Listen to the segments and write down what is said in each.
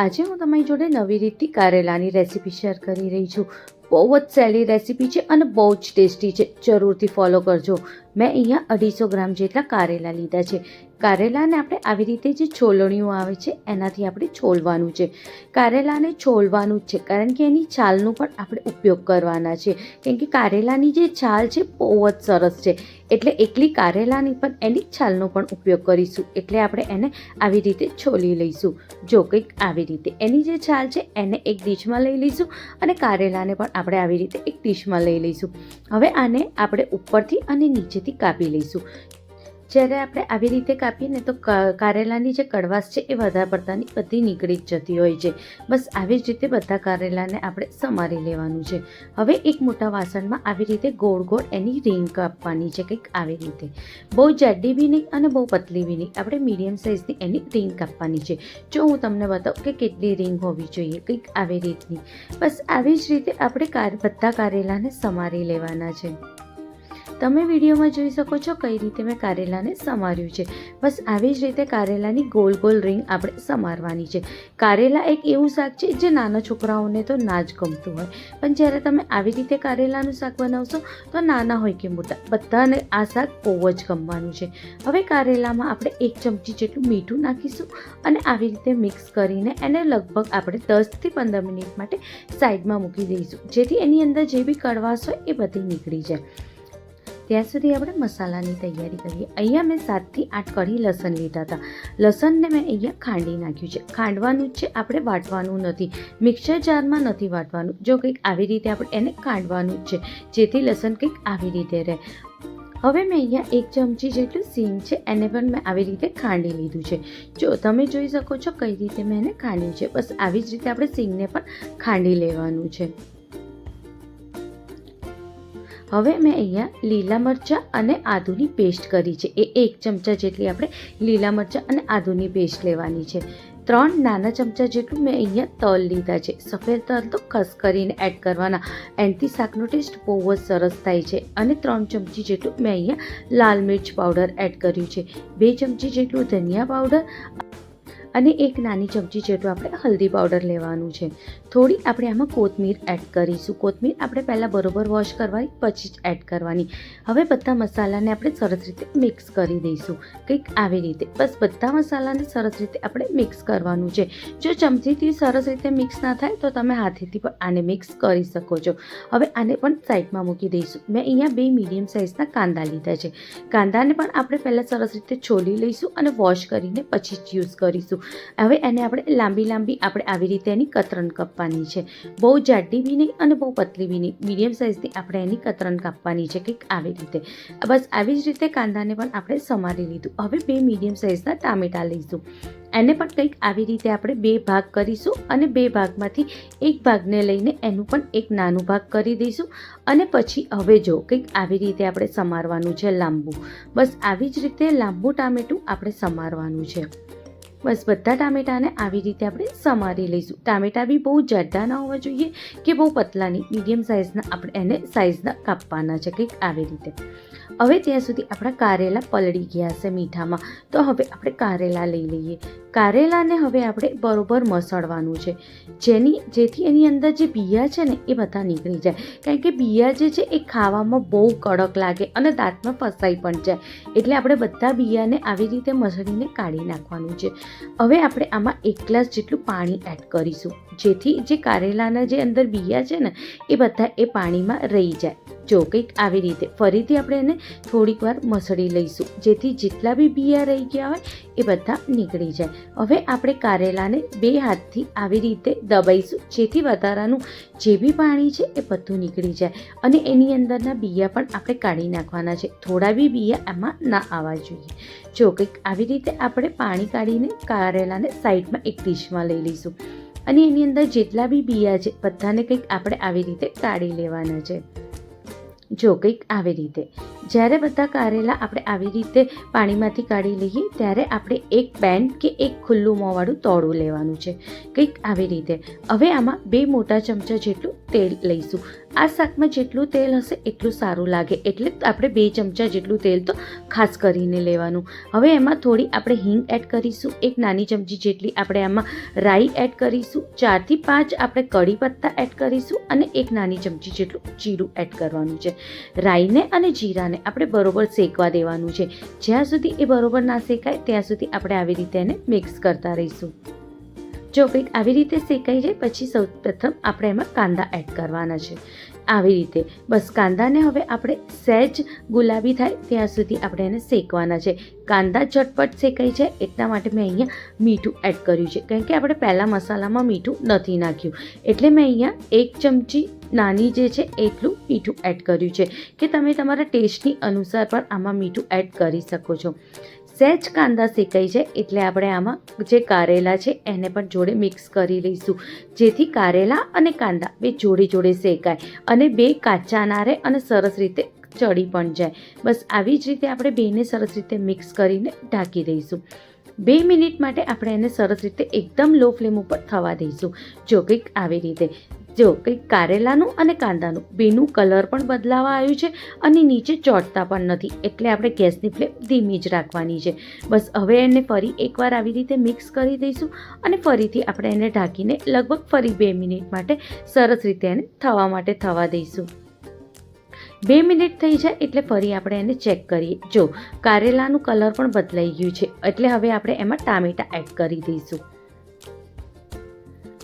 આજે હું તમારી જોડે નવી રીતથી કારેલાની રેસીપી શેર કરી રહી છું. બહુ જ સહેલી રેસીપી છે અને બહુ જ ટેસ્ટી છે. જરૂરથી ફોલો કરજો. મેં અહીંયા અઢીસો ગ્રામ જેટલા કારેલા લીધા છે. કારેલાને આપણે આવી રીતે જે છોલણીઓ આવે છે, એનાથી આપણે છોલવાનું છે. કારેલાને છોલવાનું જ છે, કારણ કે એની છાલનો પણ આપણે ઉપયોગ કરવાના છે. કેમ કે કારેલાની જે છાલ છે, બહુ જ સરસ છે. એટલે એકલી કારેલાની પણ એની છાલનો પણ ઉપયોગ કરીશું. એટલે આપણે એને આવી રીતે છોલી લઈશું. જો કંઈક આવી રીતે. એની જે છાલ છે, એને એક ડીશમાં લઈ લઈશું અને કારેલાને પણ આપણે આવી રીતે એક ડીશમાં લઈ લઈશું. હવે આને આપણે ઉપરથી અને નીચેથી કાપી લઈશું. જ્યારે આપણે આવી રીતે કાપીએ ને તો કારેલાની જે કડવાશ છે એ વધારે પડતાની બધી નીકળી જ જતી હોય છે. બસ આવી જ રીતે બધા કારેલાને આપણે સમારી લેવાનું છે. હવે એક મોટા વાસણમાં આવી રીતે ગોળ ગોળ એની રીંગ કાપવાની છે કંઈક આવી રીતે. બહુ જાડી બી નહીં અને બહુ પતલી બી નહીં. આપણે મીડિયમ સાઇઝની એની રીંગ કાપવાની છે. જો હું તમને બતાવું કે કેટલી રીંગ હોવી જોઈએ કંઈક આવી રીતની. બસ આવી જ રીતે આપણે બધા કારેલાને સમારી લેવાના છે. તમે વિડીયોમાં જોઈ શકો છો કઈ રીતે મેં કારેલાને સમાર્યું છે. બસ આવી જ રીતે કારેલાની ગોલ ગોલ રિંગ આપણે સમારવાની છે. કારેલા એક એવું શાક છે જે નાના છોકરાઓને તો ના જ ગમતું હોય. પણ જ્યારે તમે આવી રીતે કારેલાનું શાક બનાવશો તો નાના હોય કે મોટા, બધાને આ શાક બહુ જ ગમવાનું છે. હવે કારેલામાં આપણે એક ચમચી જેટલું મીઠું નાખીશું અને આવી રીતે મિક્સ કરીને એને લગભગ આપણે દસથી પંદર મિનિટ માટે સાઈડમાં મૂકી દઈશું. જેથી એની અંદર જે બી કડવાશ હોય એ બધી નીકળી જાય. ત્યાં સુધી આપણે મસાલાની તૈયારી કરીએ. અહીંયા મેં સાતથી આઠ કઢી લસણ લીધા હતા. લસણને મેં અહીંયા ખાંડી નાખ્યું છે. ખાંડવાનું જ છે, આપણે વાટવાનું નથી. મિક્સર જારમાં નથી વાટવાનું. જો કંઈક આવી રીતે આપણે એને ખાંડવાનું જ છે, જેથી લસણ કંઈક આવી રીતે રહે. હવે મેં અહીંયા એક ચમચી જેટલું સીંગ છે, એને પણ મેં આવી રીતે ખાંડી લીધું છે. જો તમે જોઈ શકો છો કઈ રીતે મેં એને ખાંડ્યું છે. બસ આવી જ રીતે આપણે સીંગને પણ ખાંડી લેવાનું છે. હવે મેં અહીંયા લીલા મરચાં અને આદુની પેસ્ટ કરી છે. એ એક ચમચા જેટલી આપણે લીલા મરચાં અને આદુની પેસ્ટ લેવાની છે. ત્રણ નાના ચમચા જેટલું મેં અહીંયા તલ લીધા છે. સફેદ તલ તો ખસ કરીને એડ કરવાના. એનથી શાકનો ટેસ્ટ બહુ જ સરસ થાય છે. અને ત્રણ ચમચી જેટલું મેં અહીંયા લાલ મિર્ચ પાવડર એડ કર્યું છે. બે ચમચી જેટલું ધનિયા પાવડર અને એક નાની ચમચી જેટલું આપણે હલ્દી પાવડર લેવાનું છે. થોડી આપણે આમાં કોથમીર એડ કરીશું. કોથમીર આપણે પહેલાં બરોબર વોશ કરવાની, પછી જ એડ કરવાની. હવે બધા મસાલાને આપણે સરસ રીતે મિક્સ કરી દઈશું. કંઈક આવી રીતે. બસ બધા મસાલાને સરસ રીતે આપણે મિક્સ કરવાનું છે. જો ચમચીથી સરસ રીતે મિક્સ ના થાય, તો તમે હાથેથી પણ આને મિક્સ કરી શકો છો. હવે આને પણ સાઈડમાં મૂકી દઈશું. મેં અહીંયા બે મીડિયમ સાઇઝના કાંદા લીધા છે. કાંદાને પણ આપણે પહેલાં સરસ રીતે છોલી લઈશું અને વોશ કરીને પછી જ યુઝ કરીશું. હવે એને આપણે લાંબી લાંબી આપણે આવી રીતે એની કતરણ કાપવાની છે. બહુ જાડી બી નહીં અને બહુ પતલી બી નહીં. મીડિયમ સાઇઝની આપણે એની કતરણ કાપવાની છે કંઈક આવી રીતે. બસ આવી જ રીતે કાંદાને પણ આપણે સમારી લીધું. હવે બે મીડિયમ સાઇઝના ટામેટા લઈશું. એને પણ કંઈક આવી રીતે આપણે બે ભાગ કરીશું અને બે ભાગમાંથી એક ભાગને લઈને એનું પણ એક નાનું ભાગ કરી દઈશું. અને પછી હવે જો કંઈક આવી રીતે આપણે સમારવાનું છે લાંબુ. બસ આવી જ રીતે લાંબુ ટામેટું આપણે સમારવાનું છે. બસ બધા ટામેટાને આવી રીતે આપણે સમારી લઈશું. ટામેટા બી બહુ જાડા ના હોવા જોઈએ કે બહુ પતલા નહીં મીડિયમ સાઇઝના આપણે એને સાઇઝના કાપવાના છે કંઈક આવી રીતે. હવે ત્યાં સુધી આપણા કારેલા પલળી ગયા છે મીઠામાં. તો હવે આપણે કારેલા લઈ લઈએ. કારેલાને હવે આપણે બરોબર મસળવાનું છે. જેની, જેથી એની અંદર જે બિયા છે ને, એ બધા નીકળી જાય. કારણ કે બિયા જે છે, એ ખાવામાં બહુ કડક લાગે અને દાંતમાં ફસાઈ પણ જાય. એટલે આપણે બધા બિયાને આવી રીતે મસળીને કાઢી નાખવાનું છે. હવે આપણે આમાં એક ગ્લાસ જેટલું પાણી એડ કરીશું. જેથી જે કારેલાના જે અંદર બિયા છે ને, એ બધા એ પાણીમાં રહી જાય. જો કંઈક આવી રીતે ફરીથી આપણે એને થોડીક વાર મસળી લઈશું, જેથી જેટલા બી બિયા રહી ગયા હોય એ બધા નીકળી જાય. હવે આપણે કારેલાને બે હાથથી આવી રીતે દબાઈશું, જેથી વધારાનું જે બી પાણી છે એ બધું નીકળી જાય. અને એની અંદરના બિયા પણ આપણે કાઢી નાખવાના છે. થોડા બી બિયા આમાં ના આવવા જોઈએ. જો કંઈક આવી રીતે આપણે પાણી કાઢીને કારેલાને સાઈડમાં એક ડીશમાં લઈ લઈશું. અને એની અંદર જેટલા બી બિયા છે, બધાને કંઈક આપણે આવી રીતે કાઢી લેવાના છે. જો કંઈક આવી રીતે. જ્યારે બધા કારેલા આપણે આવી રીતે પાણીમાંથી કાઢી લઈએ, ત્યારે આપણે એક પેન કે એક ખુલ્લું મોંવાળું તોડું લેવાનું છે. કંઈક આવી રીતે. હવે આમાં બે મોટા ચમચા જેટલું તેલ લઈશું. આ શાકમાં જેટલું તેલ હશે એટલું સારું લાગે. એટલે આપણે બે ચમચા જેટલું તેલ તો ખાસ કરીને લેવાનું. હવે એમાં થોડી આપણે હિંગ એડ કરીશું. એક નાની ચમચી જેટલી આપણે આમાં રાઈ એડ કરીશું. ચારથી પાંચ આપણે કઢી પત્તા એડ કરીશું અને એક નાની ચમચી જેટલું જીરું એડ કરવાનું છે. રાઈને અને જીરાને આપણે બરોબર શેકવા દેવાનું છે. જ્યાં સુધી એ બરોબર ના શેકાય, ત્યાં સુધી આપણે આવી રીતે એને મિક્સ કરતા રહીશું. જો કંઈક આવી રીતે શેકાઈ જાય, પછી સૌ પ્રથમ આપણે એમાં કાંદા એડ કરવાના છે. આવી રીતે. બસ કાંદાને હવે આપણે સહેજ ગુલાબી થાય ત્યાં સુધી આપણે એને શેકવાના છે. કાંદા ઝટપટ શેકાઈ જાય એટલા માટે મેં અહીંયા મીઠું એડ કર્યું છે. કારણ કે આપણે પહેલાં મસાલામાં મીઠું નથી નાખ્યું. એટલે મેં અહીંયા એક ચમચી નાની જે છે એટલું મીઠું એડ કર્યું છે. કે તમે તમારા ટેસ્ટની અનુસાર પણ આમાં મીઠું એડ કરી શકો છો. સહેજ કાંદા શેકાઈ જાય એટલે આપણે આમાં જે કારેલા છે એને પણ જોડે મિક્સ કરી લઈશું. જેથી કારેલા અને કાંદા બે જોડે જોડે શેકાય અને બે કાચા ના રહે અને સરસ રીતે ચડી પણ જાય. બસ આવી જ રીતે આપણે બેને સરસ રીતે મિક્સ કરીને ઢાંકી દઈશું. બે મિનિટ માટે આપણે એને સરસ રીતે એકદમ લો ફ્લેમ ઉપર થવા દઈશું. જો કંઈક આવી રીતે જો કંઈક કારેલાનું અને કાંદાનું બેનું કલર પણ બદલાવા આવ્યું છે અને નીચે ચોંટતા પણ નથી, એટલે આપણે ગેસની ફ્લેમ ધીમી જ રાખવાની છે. બસ હવે એને ફરી એકવાર આવી રીતે મિક્સ કરી દઈશું અને ફરીથી આપણે એને ઢાંકીને લગભગ ફરી બે મિનિટ માટે સરસ રીતે એને થવા માટે થવા દઈશું. બે મિનિટ થઈ જાય એટલે ફરી આપણે એને ચેક કરીએ. જો કારેલાનું કલર પણ બદલાઈ ગયું છે, એટલે હવે આપણે એમાં ટામેટાં એડ કરી દઈશું.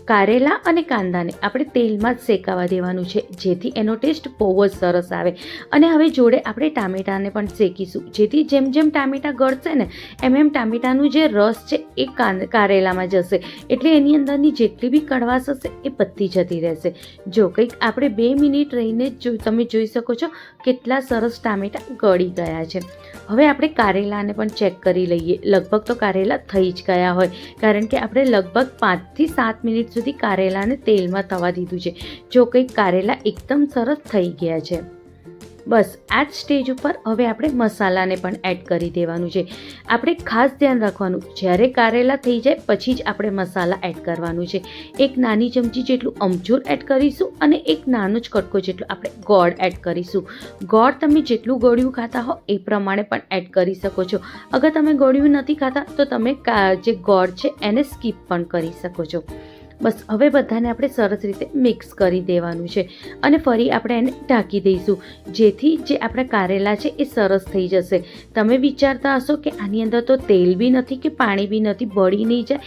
કારેલા અને કાંદાને આપણે તેલમાં જ શેકાવા દેવાનું છે. જેથી એનો ટેસ્ટ બહુ જ સરસ આવે. અને હવે જોડે આપણે ટામેટાને પણ શેકીશું. જેથી જેમ જેમ ટામેટા ગળશે ને, એમ એમ ટામેટાનું જે રસ છે એ કારેલામાં જશે. એટલે એની અંદરની જેટલી બી કડવાશ હશે એ બધી જતી રહેશે. જો કંઈક આપણે બે મિનિટ રહીને જો તમે જોઈ શકો છો કેટલા સરસ ટામેટા ગળી ગયા છે. હવે આપણે કારેલાને પણ ચેક કરી લઈએ. લગભગ તો કારેલા થઈ જ ગયા હોય. કારણ કે આપણે લગભગ પાંચથી સાત મિનિટ સુધી કારેલાને તેલમાં થવા દીધું છે. જો કંઈક કારેલા એકદમ સરસ થઈ ગયા છે. બસ, આ જ સ્ટેજ ઉપર હવે આપણે મસાલાને પણ એડ કરી દેવાનું છે. આપણે ખાસ ધ્યાન રાખવાનું, જ્યારે કારેલા થઈ જાય પછી જ આપણે મસાલા એડ કરવાનું છે. એક નાની ચમચી જેટલું અમચૂર એડ કરીશું અને એક નાનો જ કટકો જેટલું આપણે ગોળ એડ કરીશું. ગોળ તમે જેટલું ગળ્યું ખાતા હો એ પ્રમાણે પણ એડ કરી શકો છો. અગર તમે ગળ્યું નથી ખાતા તો તમે જે ગોળ છે એને સ્કીપ પણ કરી શકો છો. બસ હવે બધાને આપણે સરસ રીતે મિક્સ કરી દેવાનું છે અને ફરી આપણે એને ઢાંકી દઈશું. જેથી જે આપણા કારેલા છે એ સરસ થઈ જશે. તમે વિચારતા હશો કે આની અંદર તો તેલ બી નથી કે પાણી બી નથી, બળી નહીં જાય,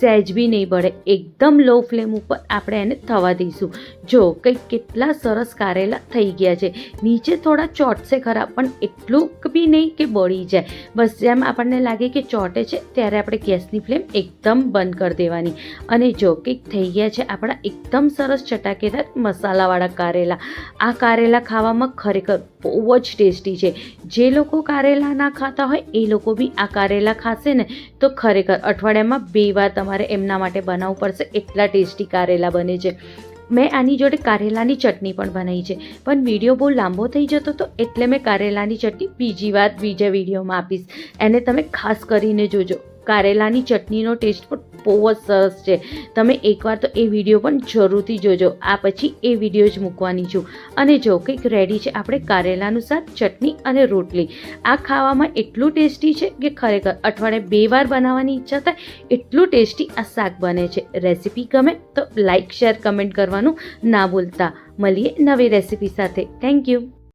સહેજ બી નહીં બળે. એકદમ લો ફ્લેમ ઉપર આપણે એને થવા દઈશું. જો કંઈક કેટલા સરસ કારેલા થઈ ગયા છે. નીચે થોડા ચોટશે ખરા, પણ એટલું બી નહીં કે બળી જાય. બસ જેમ આપણને લાગે કે ચોટે છે, ત્યારે આપણે ગેસની ફ્લેમ એકદમ બંધ કરી દેવાની. અને જો કંઈક થઈ ગયા છે આપણા એકદમ સરસ ચટાકેદાર મસાલાવાળા કારેલા. આ કારેલા ખાવામાં ખરેખર બહુ જ ટેસ્ટી છે. જે લોકો કારેલા ના ખાતા હોય, એ લોકો બી આ કારેલા ખાશે ને તો ખરેખર અઠવાડિયામાં બે વાર તમારે એમના માટે બનાવવું પડશે. એટલા ટેસ્ટી કારેલા બને છે. મેં આની જોડે કારેલાની ચટણી પણ બનાવી છે. પણ વીડિયો બહુ લાંબો થઈ જતો હતો એટલે મેં કારેલાની ચટણી બીજી વાર, બીજા વિડીયોમાં આપીશ. એને તમે ખાસ કરીને જોજો. કારેલાની ચટણીનો ટેસ્ટ પણ બહુ જ સરસ છે. તમે એકવાર તો એ વીડિયો પણ જરૂરથી જોજો. આ પછી એ વીડિયો જ મૂકવાની છું. અને જો કંઈક રેડી છે, આપણે કારેલાનું શાક, ચટણી અને રોટલી. આ ખાવામાં એટલું ટેસ્ટી છે કે ખરેખર અઠવાડિયે બે વાર બનાવવાની ઈચ્છા થાય, એટલું ટેસ્ટી આ શાક બને છે. રેસીપી ગમે તો લાઇક શેર કમેન્ટ કરવાનું ના ભૂલતા. મળીએ નવી રેસીપી સાથે. Thank you